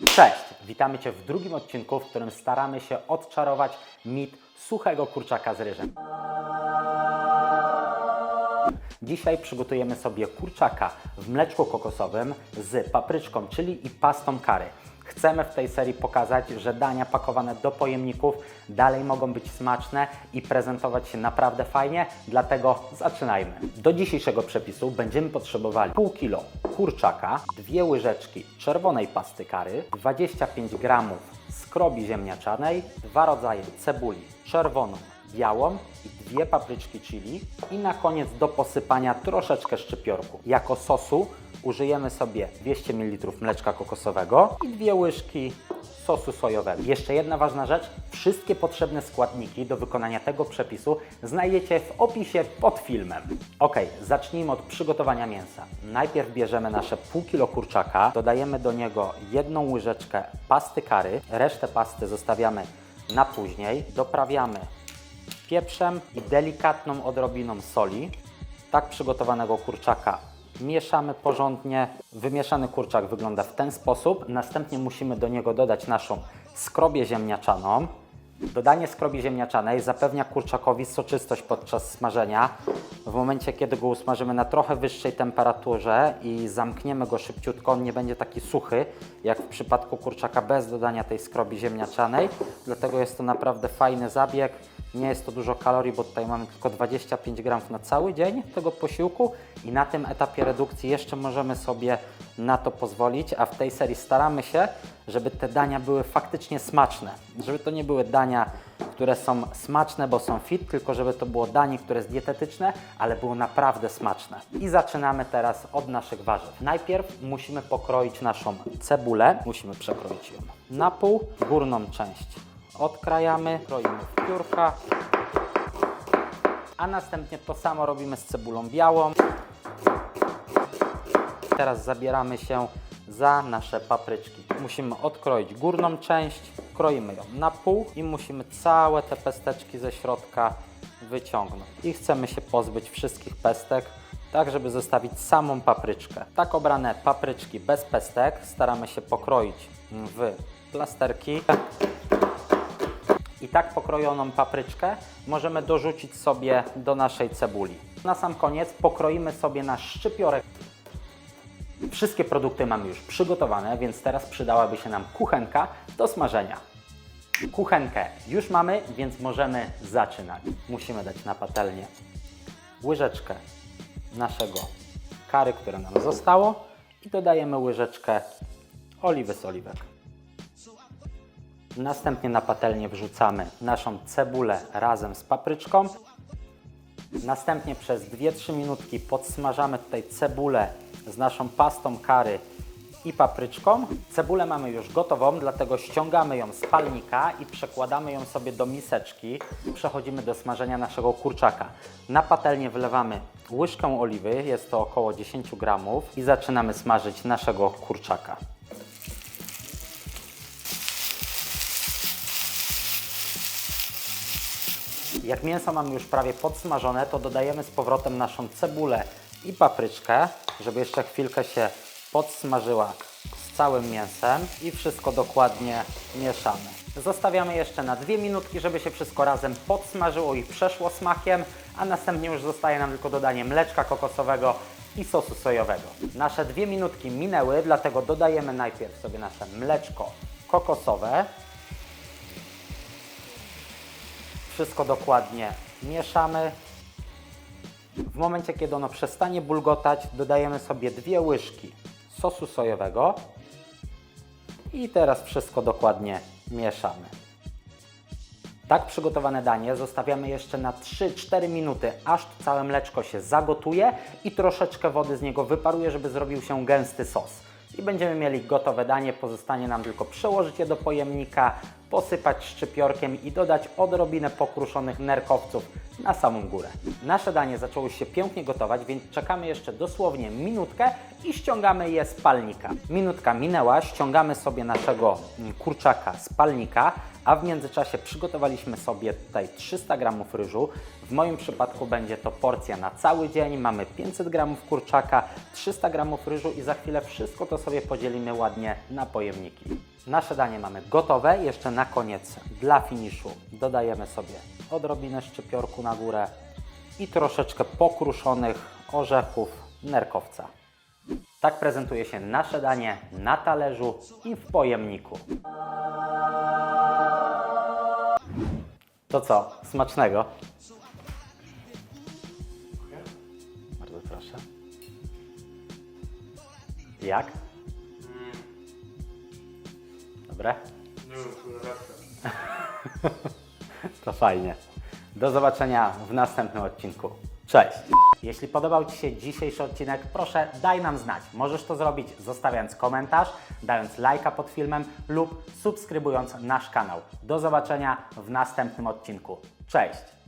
Cześć! Witamy Cię w drugim odcinku, w którym staramy się odczarować mit suchego kurczaka z ryżem. Dzisiaj przygotujemy sobie kurczaka w mleczku kokosowym z papryczką chili i pastą curry. Chcemy w tej serii pokazać, że dania pakowane do pojemników dalej mogą być smaczne i prezentować się naprawdę fajnie, dlatego zaczynajmy. Do dzisiejszego przepisu będziemy potrzebowali pół kilo kurczaka, dwie łyżeczki czerwonej pasty curry, 25 gramów skrobi ziemniaczanej, dwa rodzaje cebuli czerwoną, białą i dwie papryczki chili i na koniec do posypania troszeczkę szczypiorku. Jako sosu użyjemy sobie 200 ml mleczka kokosowego i dwie łyżki sosu sojowego. Jeszcze jedna ważna rzecz, wszystkie potrzebne składniki do wykonania tego przepisu znajdziecie w opisie pod filmem. Ok, zacznijmy od przygotowania mięsa. Najpierw bierzemy nasze pół kilo kurczaka, dodajemy do niego jedną łyżeczkę pasty curry, resztę pasty zostawiamy na później, doprawiamy pieprzem i delikatną odrobiną soli. Tak przygotowanego kurczaka mieszamy porządnie. Wymieszany kurczak wygląda w ten sposób. Następnie musimy do niego dodać naszą skrobię ziemniaczaną. Dodanie skrobi ziemniaczanej zapewnia kurczakowi soczystość podczas smażenia. W momencie, kiedy go usmażymy na trochę wyższej temperaturze i zamkniemy go szybciutko, on nie będzie taki suchy, jak w przypadku kurczaka bez dodania tej skrobi ziemniaczanej. Dlatego jest to naprawdę fajny zabieg. Nie jest to dużo kalorii, bo tutaj mamy tylko 25 gramów na cały dzień tego posiłku i na tym etapie redukcji jeszcze możemy sobie na to pozwolić, a w tej serii staramy się, żeby te dania były faktycznie smaczne. Żeby to nie były dania, które są smaczne, bo są fit, tylko żeby to było danie, które jest dietetyczne, ale było naprawdę smaczne. I zaczynamy teraz od naszych warzyw. Najpierw musimy pokroić naszą cebulę. Musimy przekroić ją na pół. Górną część odkrajamy, kroimy w piórka, a następnie to samo robimy z cebulą białą. Teraz zabieramy się za nasze papryczki. Musimy odkroić górną część, kroimy ją na pół i musimy całe te pesteczki ze środka wyciągnąć. I chcemy się pozbyć wszystkich pestek, tak żeby zostawić samą papryczkę. Tak obrane papryczki bez pestek staramy się pokroić w plasterki. I tak pokrojoną papryczkę możemy dorzucić sobie do naszej cebuli. Na sam koniec pokroimy sobie nasz szczypiorek. Wszystkie produkty mamy już przygotowane, więc teraz przydałaby się nam kuchenka do smażenia. Kuchenkę już mamy, więc możemy zaczynać. Musimy dać na patelnię łyżeczkę naszego kary, które nam zostało i dodajemy łyżeczkę oliwy z oliwek. Następnie na patelnię wrzucamy naszą cebulę razem z papryczką. Następnie przez 2-3 minutki podsmażamy tutaj cebulę z naszą pastą curry i papryczką. Cebulę mamy już gotową, dlatego ściągamy ją z palnika i przekładamy ją sobie do miseczki. Przechodzimy do smażenia naszego kurczaka. Na patelnię wlewamy łyżkę oliwy, jest to około 10 gramów i zaczynamy smażyć naszego kurczaka. Jak mięso mamy już prawie podsmażone, to dodajemy z powrotem naszą cebulę i papryczkę, żeby jeszcze chwilkę się podsmażyła z całym mięsem i wszystko dokładnie mieszamy. Zostawiamy jeszcze na dwie minutki, żeby się wszystko razem podsmażyło i przeszło smakiem, a następnie już zostaje nam tylko dodanie mleczka kokosowego i sosu sojowego. Nasze dwie minutki minęły, dlatego dodajemy najpierw sobie nasze mleczko kokosowe, wszystko dokładnie mieszamy. W momencie, kiedy ono przestanie bulgotać, dodajemy sobie dwie łyżki sosu sojowego i teraz wszystko dokładnie mieszamy. Tak przygotowane danie zostawiamy jeszcze na 3-4 minuty, aż całe mleczko się zagotuje i troszeczkę wody z niego wyparuje, żeby zrobił się gęsty sos. I będziemy mieli gotowe danie, pozostanie nam tylko przełożyć je do pojemnika, posypać szczypiorkiem i dodać odrobinę pokruszonych nerkowców na samą górę. Nasze danie zaczęło się pięknie gotować, więc czekamy jeszcze dosłownie minutkę i ściągamy je z palnika. Minutka minęła, ściągamy sobie naszego mm, kurczaka z palnika, a w międzyczasie przygotowaliśmy sobie tutaj 300 g ryżu. W moim przypadku będzie to porcja na cały dzień. Mamy 500 g kurczaka, 300 g ryżu i za chwilę wszystko to sobie podzielimy ładnie na pojemniki. Nasze danie mamy gotowe. Jeszcze na koniec dla finiszu dodajemy sobie odrobinę szczypiorku na górę i troszeczkę pokruszonych orzechów nerkowca. Tak prezentuje się nasze danie na talerzu i w pojemniku. To co? Smacznego. Bardzo proszę. Jak? Dobre? To fajnie. Do zobaczenia w następnym odcinku. Cześć! Jeśli podobał Ci się dzisiejszy odcinek, proszę daj nam znać. Możesz to zrobić zostawiając komentarz, dając lajka pod filmem lub subskrybując nasz kanał. Do zobaczenia w następnym odcinku. Cześć!